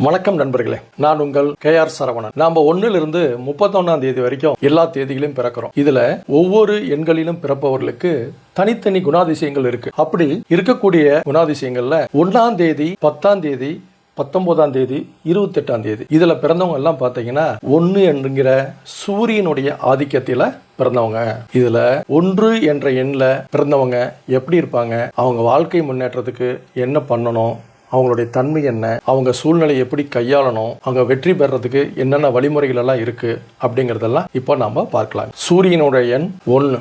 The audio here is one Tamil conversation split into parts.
வணக்கம் நண்பர்களே. நான் உங்கள் கே ஆர் சரவணன். நாம ஒண்ணுல இருந்து முப்பத்தொன்னாம் தேதி வரைக்கும் எல்லா தேதிகளையும் பிறக்கிறோம். இதுல ஒவ்வொரு எண்களிலும் பிறப்பவர்களுக்கு தனித்தனி குணாதிசயங்கள் இருக்கு. அப்படி இருக்கக்கூடிய குணாதிசயங்கள்ல ஒன்னாம் தேதி பத்தாம் தேதி பத்தொன்பதாம் தேதி இருபத்தெட்டாம் தேதி. இதுல பிறந்தவங்க எல்லாம் பாத்தீங்கன்னா ஒன்னு என்கிற சூரியனுடைய ஆதிக்கத்தில பிறந்தவங்க. இதுல ஒன்று என்ற எண்ணில் பிறந்தவங்க எப்படி இருப்பாங்க? அவங்க வாழ்க்கை முன்னேற்றத்துக்கு என்ன பண்ணணும்? அவங்களுடைய தன்மை என்ன? அவங்க சூழ்நிலை எப்படி கையாளணும்? அவங்க வெற்றி பெறதுக்கு என்னென்ன வழிமுறைகள் எல்லாம் இருக்கு? அப்படிங்கிறதெல்லாம் இப்போ நாம் பார்க்கலாம். சூரியனுடைய எண் ஒன்று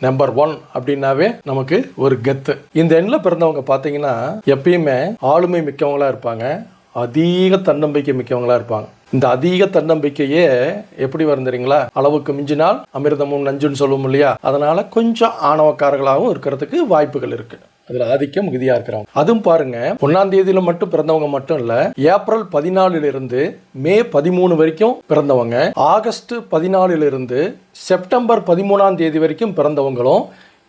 நம்பர் ஒன் அப்படின்னாவே நமக்கு ஒரு கெத்து. இந்த எண்ணில் பிறந்தவங்க பார்த்தீங்கன்னா எப்பயுமே ஆளுமை மிக்கவங்களாக இருப்பாங்க. அதிக தன்னம்பிக்கை மிக்கவங்களாக இருப்பாங்க. இந்த அதிக தன்னம்பிக்கையே எப்படி வரும் அளவுக்கு மிஞ்சினால் அமிர்தமும் நஞ்சுன்னு சொல்லுவோம் இல்லையா? அதனால கொஞ்சம் ஆணவக்காரர்களாகவும் இருக்கிறதுக்கு வாய்ப்புகள் இருக்குது அதுல ஆதிக்கம் மிகுதியா இருக்கிறாங்க அதுவும் பாருங்க ஒன்னாம் தேதியில மட்டும் பிறந்தவங்க மட்டும் இல்ல ஏப்ரல் பதினாலுல இருந்து மே பதிமூணு வரைக்கும் பிறந்தவங்க ஆகஸ்ட் பதினாலுல இருந்து செப்டம்பர் பதிமூணாம் தேதி வரைக்கும் பிறந்தவங்களும்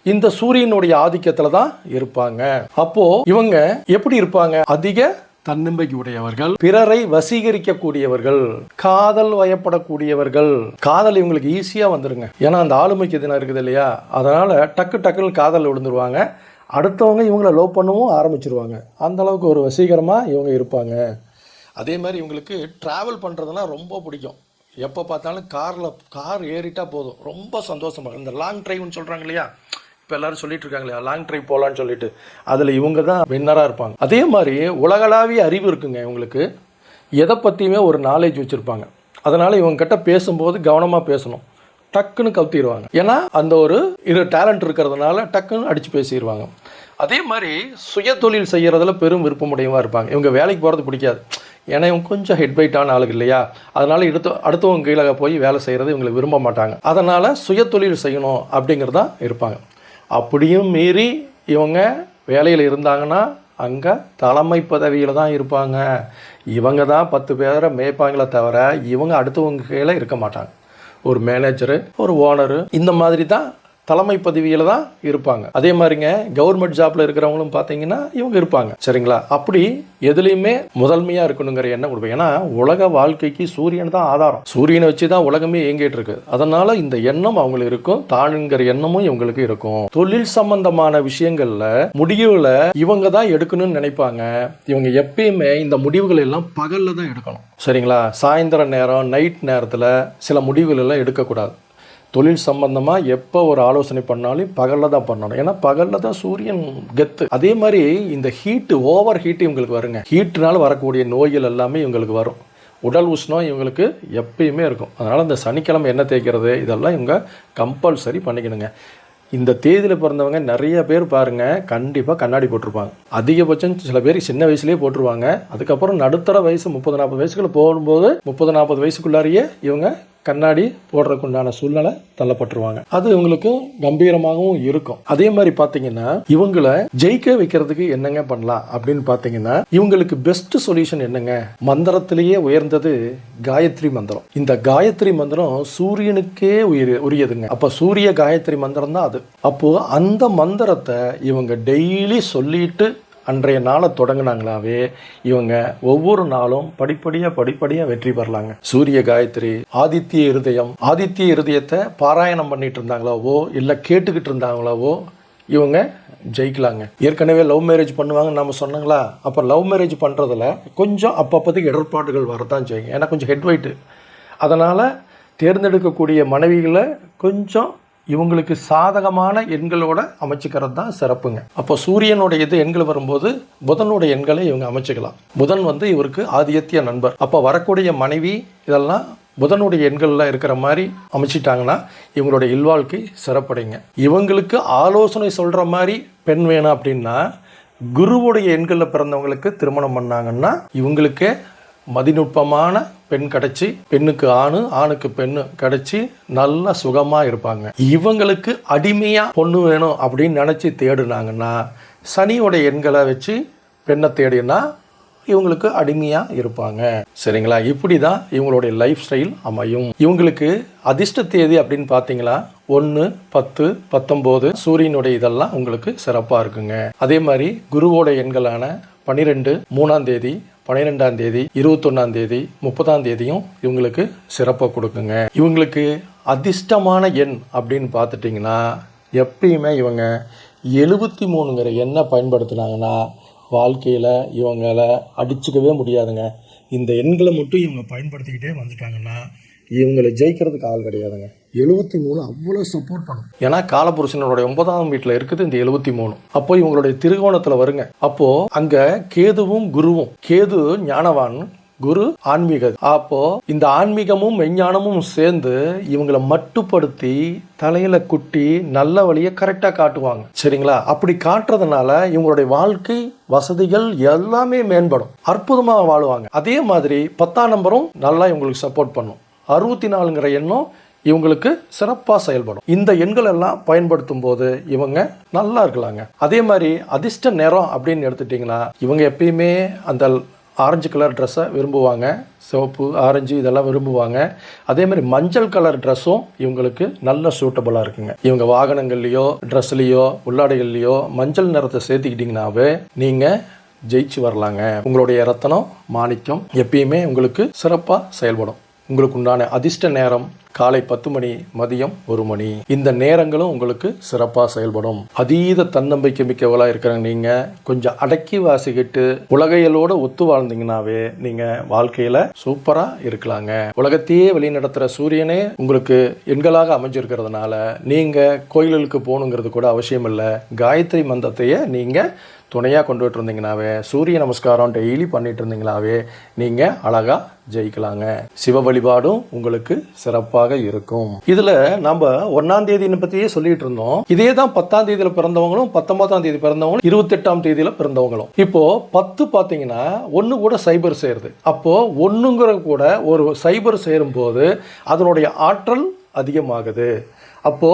இந்த சூரியனுடைய ஆதிக்கத்துல தான் இருப்பாங்க. அப்போ இவங்க எப்படி இருப்பாங்க? அதிக தன்னம்பிக்கை உடையவர்கள் பிறரை வசீகரிக்கக்கூடியவர்கள் காதல் வயப்படக்கூடியவர்கள். காதல் இவங்களுக்கு ஈஸியா வந்துருங்க. ஏன்னா அந்த ஆளுமைக்கு தினம் இருக்குது இல்லையா? அதனால டக்கு டக்குன்னு காதல் விழுந்துருவாங்க. அடுத்தவங்க இவங்கள லவ் பண்ணவும் ஆரம்பிச்சிருவாங்க. அந்த அளவுக்கு ஒரு வசீகரமாக இவங்க இருப்பாங்க. அதே மாதிரி இவங்களுக்கு ட்ராவல் பண்ணுறதுனா ரொம்ப பிடிக்கும். எப்போ பார்த்தாலும் காரில் கார் ஏறிட்டால் போதும். ரொம்ப சந்தோஷமாக இந்த லாங் ட்ரைவ்னு சொல்கிறாங்க இல்லையா? இப்போ எல்லாரும் சொல்லிட்டு இருக்காங்க லாங் ட்ரைவ் போகலான்னு சொல்லிட்டு. அதில் இவங்க தான் வின்னராக இருப்பாங்க. அதே மாதிரி உலகளாவிய அறிவு இருக்குங்க இவங்களுக்கு. எதை பற்றியுமே ஒரு நாலேஜ் வச்சுருப்பாங்க. அதனால் இவங்கக்கிட்ட பேசும்போது கவனமாக பேசணும். டக்குன்னு கவுத்திடுவாங்க ஏன்னா அந்த ஒரு இரு டேலண்ட் இருக்கிறதுனால டக்குன்னு அடித்து பேசிடுவாங்க அதே மாதிரி சுய தொழில் செய்கிறதுல பெரும் விருப்பமுடையவா இருப்பாங்க. இவங்க வேலைக்கு போகிறது பிடிக்காது. ஏன்னா இவங்க கொஞ்சம் ஹெட்பைட்டான ஆளுங்க இல்லையா? அதனால் எடுத்து அடுத்தவங்க கீழே போய் வேலை செய்கிறது இவங்களை விரும்ப மாட்டாங்க. அதனால் சுய தொழில் செய்யணும் அப்படிங்கிறதா இருப்பாங்க. அப்படியும் மீறி இவங்க வேலையில் இருந்தாங்கன்னா அங்கே தலைமை பதவியில் தான் இருப்பாங்க. இவங்க தான் பத்து பேரை மேய்ப்பாங்களே தவிர இவங்க அடுத்தவங்க கீழே இருக்க மாட்டாங்க. ஒரு மேனேஜரு ஒரு ஓனரு இந்த மாதிரி தான் தலைமை பதவியில் தான் இருப்பாங்க. அதே மாதிரிங்க கவர்மெண்ட் ஜாப்ல இருக்கிறவங்களும் பார்த்தீங்கன்னா இவங்க இருப்பாங்க. சரிங்களா? அப்படி எதுலேயுமே முதன்மையாக இருக்கணுங்கிற எண்ணம் கொடுப்பேன். ஏன்னா உலக வாழ்க்கைக்கு சூரியன் தான் ஆதாரம். சூரியனை வச்சு தான் உலகமே இயங்கிட்டு இருக்கு. அதனால இந்த எண்ணம் அவங்களுக்கு இருக்கும். தானுங்கிற எண்ணமும் இவங்களுக்கு இருக்கும். தொழில் சம்பந்தமான விஷயங்கள்ல முடிவுல இவங்க தான் எடுக்கணும்னு நினைப்பாங்க. இவங்க எப்பயுமே இந்த முடிவுகள் எல்லாம் பகல்ல தான் எடுக்கணும். சரிங்களா? சாயந்தர நேரம் நைட் நேரத்தில் சில முடிவுகள் எல்லாம் எடுக்கக்கூடாது. தொழில் சம்பந்தமாக எப்போ ஒரு ஆலோசனை பண்ணாலும் பகலில் தான் பண்ணணும். ஏன்னா பகலில் தான் சூரியன் கெத்து. அதே மாதிரி இந்த ஹீட்டு ஓவர் ஹீட்டு இவங்களுக்கு வருங்க. ஹீட்டுனால வரக்கூடிய நோய்கள் எல்லாமே இவங்களுக்கு வரும். உடல் உஷ்ணம் இவங்களுக்கு எப்பயுமே இருக்கும். அதனால் இந்த சனிக்கிழமை என்ன தேய்க்கிறது இதெல்லாம் இவங்க கம்பல்சரி பண்ணிக்கணுங்க. இந்த தேதியில் பிறந்தவங்க நிறைய பேர் பாருங்க கண்டிப்பாக கண்ணாடி போட்டிருப்பாங்க. அதிகபட்சம் சில பேர் சின்ன வயசுலேயே போட்டுருவாங்க. அதுக்கப்புறம் நடுத்தர வயசு முப்பது நாற்பது வயசுக்குள்ள போகும்போது முப்பது நாற்பது வயசுக்குள்ளாரியே இவங்க கண்ணாடி போடுறதுக்கு உண்டான சூழ்நிலை தள்ளப்பட்டுருவாங்க. அது இவங்களுக்கு கம்பீரமாகவும் இருக்கும். அதே மாதிரி பார்த்தீங்கன்னா இவங்களை ஜெயிக்க வைக்கிறதுக்கு என்னங்க பண்ணலாம் அப்படின்னு பார்த்தீங்கன்னா இவங்களுக்கு பெஸ்ட் சொல்யூஷன் என்னங்க? மந்திரத்திலேயே உயர்ந்தது காயத்ரி மந்திரம். இந்த காயத்ரி மந்திரம் சூரியனுக்கே உயிர் உரியதுங்க. அப்போ சூரிய காயத்ரி மந்திரம் தான் அது. அப்போது அந்த மந்திரத்தை இவங்க டெய்லி சொல்லிட்டு அன்றைய நாளை தொடங்கினாங்களாவே. இவங்க ஒவ்வொரு நாளும் படிப்படியாக படிப்படியாக வெற்றி பெறலாங்க. சூரிய காயத்ரி ஆதித்ய இருதயம் ஆதித்ய இருதயத்தை பாராயணம் பண்ணிட்டு இருந்தாங்களாவோ இல்லை கேட்டுக்கிட்டு இருந்தாங்களாவோ இவங்க ஜெயிக்கலாங்க. ஏற்கனவே லவ் மேரேஜ் பண்ணுவாங்கன்னு நம்ம சொன்னாங்களா? அப்போ லவ் மேரேஜ் பண்ணுறதுல கொஞ்சம் அப்பப்போதைக்கு இடர்பாடுகள் வரதான் செய்யுங்க. ஏன்னா கொஞ்சம் ஹெட் வெயிட்டு அதனால் தேர்ந்தெடுக்கக்கூடிய மனைவிகளை கொஞ்சம் இவங்களுக்கு சாதகமான எண்களோட அமைச்சுக்கிறது தான் சிறப்புங்க. அப்போ சூரியனுடைய இது எண்கள் வரும்போது புதனுடைய எண்களை இவங்க அமைச்சுக்கலாம். புதன் வந்து இவருக்கு ஆதித்ய நண்பர். அப்போ வரக்கூடிய மனைவி இதெல்லாம் புதனுடைய எண்களில் இருக்கிற மாதிரி அமைச்சிட்டாங்கன்னா இவங்களுடைய இல்வாழ்க்கை சிறப்படைங்க. இவங்களுக்கு ஆலோசனை சொல்கிற மாதிரி பெண் வேணும் அப்படின்னா குருவுடைய எண்களில் பிறந்தவங்களுக்கு திருமணம் பண்ணாங்கன்னா இவங்களுக்கு மதிநுட்பமான பெண் கிடைச்சி பெண்ணுக்கு ஆணு ஆணுக்கு பெண்ணு கிடைச்சி நல்லா சுகமாக இருப்பாங்க. இவங்களுக்கு அடிமையாக பொண்ணு வேணும் அப்படின்னு நினச்சி தேடுனாங்கன்னா சனியோடைய எண்களை வச்சு பெண்ணை தேடினா இவங்களுக்கு அடிமையாக இருப்பாங்க. சரிங்களா? இப்படி தான் இவங்களுடைய லைஃப் ஸ்டைல் அமையும். இவங்களுக்கு அதிர்ஷ்ட தேதி அப்படின்னு பார்த்தீங்களா ஒன்று பத்து பத்தொம்போது சூரியனுடைய இதெல்லாம் உங்களுக்கு சிறப்பாக இருக்குங்க. அதே மாதிரி குருவோட எண்களான பன்னிரெண்டு மூணாம் தேதி பன்னிரெண்டாம் தேதி இருபத்தொன்னாம் தேதி முப்பதாம் தேதியும் இவங்களுக்கு சிறப்பாக கொடுக்குங்க. இவங்களுக்கு அதிர்ஷ்டமான எண் அப்படின்னு பார்த்துட்டிங்கன்னா எப்பயுமே இவங்க எழுபத்தி மூணுங்கிற எண்ணை பயன்படுத்தினாங்கன்னா வாழ்க்கையில் இவங்களை அடிச்சுக்கவே முடியாதுங்க. இந்த எண்களை மட்டும் இவங்க பயன்படுத்திக்கிட்டே வந்துட்டாங்கன்னா இவங்களை ஜெயிக்கிறதுக்கு ஆள் கிடையாதுங்க. எழுபத்தி மூணு அவ்வளோ சப்போர்ட் பண்ணும். ஏன்னா காலபுருஷனோட ஒன்பதாம் வீட்டில் இருக்குது இந்த எழுபத்தி மூணு. அப்போ இவங்களுடைய திருகோணத்தில் வருங்க. அப்போ அங்க கேதுவும் குருவும். கேது ஞானவான் குரு ஆன்மீக. அப்போ இந்த ஆன்மீகமும் மெஞ்ஞானமும் சேர்ந்து இவங்களை மட்டுப்படுத்தி தலையில குட்டி நல்ல வழியை கரெக்டாக காட்டுவாங்க. சரிங்களா? அப்படி காட்டுறதுனால இவங்களுடைய வாழ்க்கை வசதிகள் எல்லாமே மேம்படும். அற்புதமாக வாழுவாங்க. அதே மாதிரி பத்தாம் நம்பரும் நல்லா இவங்களுக்கு சப்போர்ட் பண்ணும். அறுபத்தி நாலுங்கிற எண்ணம் இவங்களுக்கு சிறப்பாக செயல்படும். இந்த எண்கள் எல்லாம் பயன்படுத்தும் போது இவங்க நல்லா இருக்கலாங்க. அதே மாதிரி அதிர்ஷ்ட நேரம் அப்படின்னு எடுத்துட்டிங்கன்னா இவங்க எப்பயுமே அந்த ஆரஞ்சு கலர் ட்ரெஸ்ஸை விரும்புவாங்க. சிவப்பு ஆரஞ்சு இதெல்லாம் விரும்புவாங்க. அதே மாதிரி மஞ்சள் கலர் ட்ரெஸ்ஸும் இவங்களுக்கு நல்ல சூட்டபுளாக இருக்குங்க. இவங்க வாகனங்கள்லையோ ட்ரெஸ்லையோ உள்ளாடைகள்லையோ மஞ்சள் நிறத்தை சேர்த்துக்கிட்டிங்கனாவே நீங்கள் ஜெயிச்சு வரலாங்க. உங்களுடைய ரத்தனம் மாணிக்கம் எப்பயுமே உங்களுக்கு சிறப்பாக செயல்படும். உங்களுக்கு உண்டான அதிர்ஷ்ட நேரம் காலை பத்து மணி மதியம் ஒரு மணி. இந்த நேரங்களும் உங்களுக்கு சிறப்பாக செயல்படும். அதீத தன்னம்பிக்கை மிக்கவளாக இருக்கிற நீங்கள் கொஞ்சம் அடக்கி வாசிக்கிட்டு உலகையலோட ஒத்து வாழ்ந்தீங்கன்னாவே நீங்கள் வாழ்க்கையில் சூப்பராக இருக்கலாங்க. உலகத்தையே வழிநடத்துகிற சூரியனே உங்களுக்கு எண்களாக அமைஞ்சிருக்கிறதுனால நீங்கள் கோயில்களுக்கு போகணுங்கிறது கூட அவசியம் இல்லை காயத்ரி மந்தத்தையே நீங்கள் துணையாக கொண்டுட்டு இருந்தீங்கனாவே சூரிய நமஸ்காரம் டெய்லி பண்ணிட்டு இருந்தீங்கனாவே நீங்கள் அழகாக ஜெயிக்கலாங்க. சிவ வழிபாடும் உங்களுக்கு சிறப்பாக இருக்கும். இதில் நம்ம ஒன்னாம் தேதியை பற்றியே சொல்லிட்டு இருந்தோம் இதே தான் பத்தாம் தேதியில் பிறந்தவங்களும் பத்தொன்பதாம் தேதி பிறந்தவங்களும் இருபத்தெட்டாம் தேதியில் பிறந்தவங்களும். இப்போ பத்து பார்த்தீங்கன்னா ஒன்று கூட சைபர் சேருது. அப்போ ஒன்றுங்கிற கூட ஒரு சைபர் சேரும்போது அதனுடைய ஆற்றல் அதிகமாகுது. அப்போ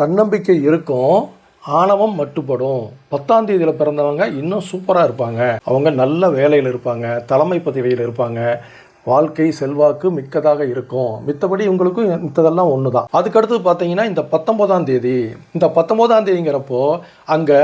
தன்னம்பிக்கை இருக்கும். ஆணவம் மட்டுப்படும். பத்தாம் தேதியில் பிறந்தவங்க இன்னும் சூப்பராக இருப்பாங்க. அவங்க நல்ல வேலையில் இருப்பாங்க. தலைமை பதவியில் இருப்பாங்க. வாழ்க்கை செல்வாக்கு மிக்கதாக இருக்கும். மித்தபடி உங்களுக்கும் மித்ததெல்லாம் ஒன்று தான் அதுக்கடுத்து பார்த்தீங்கன்னா இந்த பத்தொம்போதாம் தேதி. இந்த பத்தொம்போதாம் தேதிங்கிறப்போ அங்கே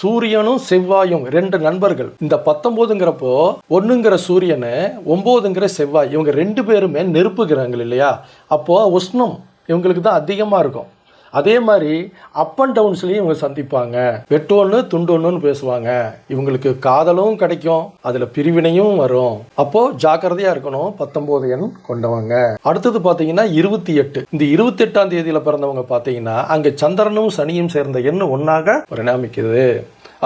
சூரியனும் செவ்வாயும் ரெண்டு நண்பர்கள். இந்த பத்தொம்போதுங்கிறப்போ ஒன்றுங்கிற சூரியனு ஒம்போதுங்கிற செவ்வாய் இவங்க ரெண்டு பேருமே நெருப்புகிறாங்க இல்லையா? அப்போது உஷ்ணம் இவங்களுக்கு தான் அதிகமாக இருக்கும். அதே மாதிரி அப் அண்ட் டவுன்ஸ்லையும் இவங்க சந்திப்பாங்க. வெட்டோன்னு துண்டோன்னு பேசுவாங்க. இவங்களுக்கு காதலும் கிடைக்கும் அதில் பிரிவினையும் வரும். அப்போ ஜாக்கிரதையாக இருக்கணும் பத்தொம்போது எண் கொண்டவங்க. அடுத்தது பார்த்தீங்கன்னா இருபத்தி எட்டு. இந்த இருபத்தி எட்டாம் தேதியில் பிறந்தவங்க பார்த்தீங்கன்னா அங்கே சந்திரனும் சனியும் சேர்ந்த எண் ஒன்றாக பரிணாமிக்குது.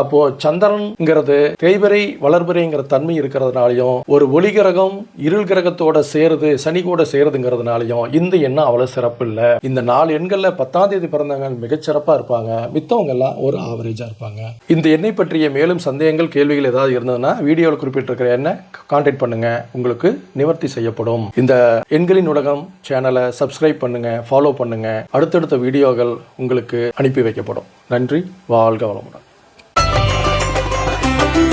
அப்போ சந்திரன்ங்கிறது தேய்வரை வளர்பறைங்கிற தன்மை இருக்கிறதுனாலையும் ஒரு ஒளி கிரகம் இருள் கிரகத்தோட சேருது சனி கூட சேருதுங்கிறதுனாலையும் இந்த எண்ணம் அவ்வளவு சிறப்பு இல்லை. இந்த நாலு எண்கள்ல பத்தாம் தேதி பிறந்தவங்க மிகச்சிறப்பா இருப்பாங்க. மித்தவங்க எல்லாம் ஒரு ஆவரேஜா இருப்பாங்க. இந்த எண்ணை பற்றிய மேலும் சந்தேகங்கள் கேள்விகள் ஏதாவது இருந்ததுன்னா வீடியோவில் குறிப்பிட்டிருக்கிற எண்ணை கான்டாக்ட் பண்ணுங்க. உங்களுக்கு நிவர்த்தி செய்யப்படும். இந்த எண்களின் உலகம் சேனலை சப்ஸ்கிரைப் பண்ணுங்க ஃபாலோ பண்ணுங்க. அடுத்தடுத்த வீடியோக்கள் உங்களுக்கு அனுப்பி வைக்கப்படும். நன்றி வாழ்க வளமுடன். Thank you.